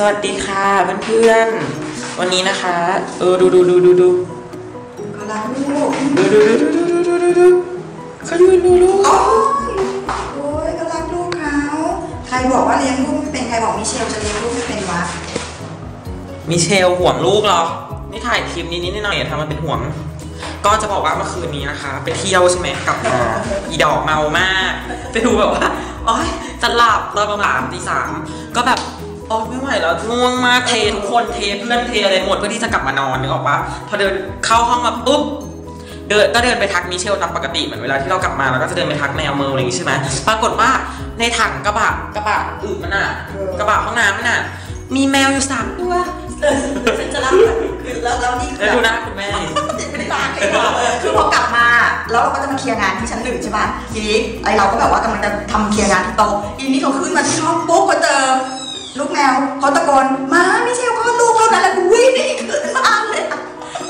สวัสดีค่ะเพื่อนๆ วันนี้นะคะ เออดูดูดูดูดูก็รักลูกดูดูดูดูดูดูดูดูเขายืนดูลูกโอ้ยโอ้ยก็รักลูกเขาใครบอกว่าเลี้ยงลูกไม่เป็นใครบอกมิเชลจะเลี้ยงลูกไม่เป็นวะมิเชลห่วงลูกเหรอ นี่ถ่ายคลิปนี้นิดหน่อยอย่าทำมันเป็นห่วง ก็จะบอกว่าเมื่อคืนนี้นะคะ ไปเที่ยวใช่ไหมกลับมาอีดอกเมามาก ไปดูแบบว่าโอ๊ยจะหลับตอนประมาณตีสามก็แบบ โอ๊ยไม่ไหวแล้วง่วงมากเททุกคนเทเพื่อนเทอะไรหมดเพื่อที่จะกลับมานอนนึกออกปะพอเดินเข้าห้องมาปุ๊บเดินก็เดินไปทักมิเชลตามปกติเหมือนเวลาที่เรากลับมาเราก็จะเดินไปทักแมวเมออะไรอย่างงี้ใช่ไหมปรากฏว่าในถังกระบะกระบะอึมันอะ กระบะห้องน้ำมันอะ มีแมวอยู่สามตัวเออฉันจะเล่าคือแล้วแล้วนี่แล้วดูหน้าคุณแม่ไม่ได้ตามเลยว่ะคือพอกลับมาแล้วเราก็จะมาเคลียร์งานที่ชั้นหนึ่งใช่ปะทีนี้ไอเราก็แบบว่ากำลังจะทำเคลียร์งานที่โต๊ะอีนี่เขาขึ้นมาที่ห้องปุ๊บก็เจอ ลูกแมวเขาตะโกนมามิเชลคลอดลูกเท่านั้นแหละกูวิ่งหนีขึ้นบ้านเลยอะ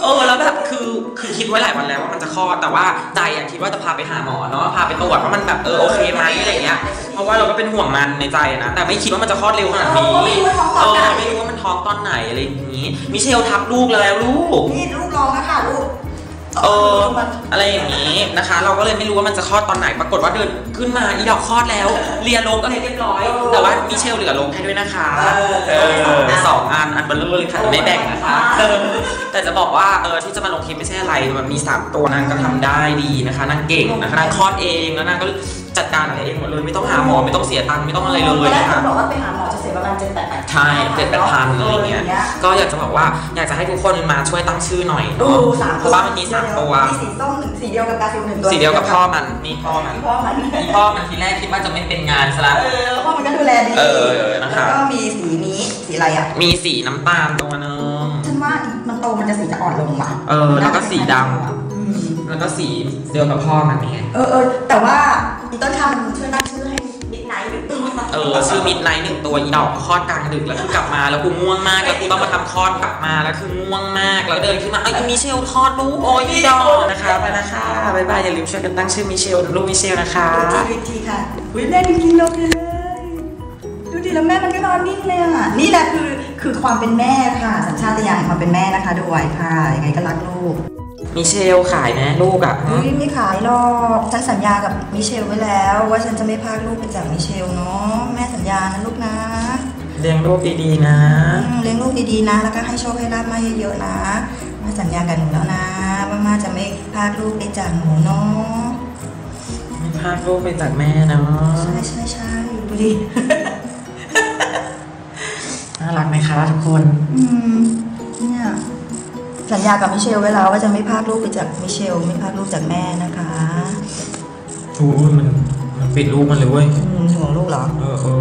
เออแล้วแบบคือคือคิดไว้หลายวันแล้วว่ามันจะคลอดแต่ว่าใจอะคิดว่าจะพาไปหาหมอเนาะพาไปตรวจว่ามันแบบเออโอเคไหมอะไรเงี้ยเพราะว่าเราก็เป็นห่วงมันในใจนะแต่ไม่คิดว่ามันจะคลอดเร็วขนาดนี้เออไม่รู้ว่าท้องตเออนไหนอไม่รู้ว่ามันท้องตอนไหนอะไรอย่างงี้มิเชลทับลูกแล้วลูกนี่ลูกร้องนะคะลูก เอออะไรอย่างนี้นะคะ เราก็เลยไม่รู้ว่ามันจะคลอดตอนไหนปรากฏว่าเดินขึ้นมาอีดอกคลอดแล้วเลียลงก็เลยเรียบร้อย แต่ว่ามิเชลเหลือลงให้ด้วยนะคะเออสองอันอันเบลเลอร์เลยค่ะไม่แบ่งนะคะเออแต่จะบอกว่าเออที่จะมาลงคลิปไม่ใช่อะไรมันมีสามตัวนางก็ทำได้ดีนะคะนางเก่งนะคะนางคลอดเองแล้วนางก็จัดการอะไรเองหมดเลยไม่ต้องหาหมอไม่ต้องเสียตังค์ไม่ต้องอะไรเลยตอนแรกนะคะเขาบอกว่าไปหาหมอจะเสียประมาณเจ็ดแปดใช่เจ็ดแปดพันอะไรเงี้ยก็อยากจะบอกว่าอยากจะให้ทุกคนมาช่วยตั้งชื่อหน่อยดูเนาะสามเพราะว่ามันมีสามตัวมีสีส้มหนึ่งสีเดียวกับกาฟิลหนึ่งตัวสีเดียวกับพ่อมันนี่พ่อมันพ่อมันนี่พ่อมันทีแรกคิดว่าจะไม่เป็นงานซะละเออพ่อมันก็ดูแลดีเออเออนะคะแล้วก็มีสีนี้สีอะไรอะมีสีน้ำตาลตัวนึงฉันว่ามันโตมันจะสีจะอ่อนลงว่ะเออแล้วก็สีดอืมแล้วก็สีเดียวกับพ่อมันนี่ไงเออเออแต่ว่าอีต้นทำช่วยตั้งชื่อให้ เออชื่อมิดไนท์หนึ่งตัวอีดอกคลอดกลางดึกแล้วคือกลับมาแล้วกูง่วงมากแล้วกูต้องมาทำคลอดกลับมาแล้วคือง่วงมากแล้วเดินขึ้นมาไอ้ยมิเชลคลอดลูกโอ้ยอีดอกนะคะไปนะคะบายบายอย่าลืมช่วยกันตั้งชื่อมิเชลลูกมิเชลนะคะดูทีทีค่ะอุ้ยแม่ดูกินนกเลยดูดิแล้วแม่มันก็นอนนิ่งเลยอะนี่แหละคือคือความเป็นแม่ค่ะสัญชาตญาณความเป็นแม่นะคะด้วยค่ะยังไงก็รักลูก มิเชลขายนะลูกอะอุ้ยไม่ขายหรอกฉันสัญญากับมิเชลไว้แล้ว ว่าฉันจะไม่พรากลูกไปจากมิเชลเนาะแม่สัญญานะลูกนะเลี้ยงลูกดีๆนะอืมเลี้ยงลูกดีๆนะ แล้วก็ให้โชคให้ลาบมาเยอะๆนะมาสัญญากับหนูแล้วนะว่ามาจะไม่พรากลูกไปจากหนูเนาะไม่พลาดลูกไปจากแม่เนาะใช่ใช่ใช่ดูดิน่ารักไหมคะทุกคนอืมเนี่ย สัญญากับมิเชลไว้แล้วว่าจะไม่พรากลูกไปจากมิเชล ไม่พรากลูกจากแม่นะคะอู้มันมันปิดลูกมันเลยเว้ยอืมห่วงลูกเหรอ เออเออ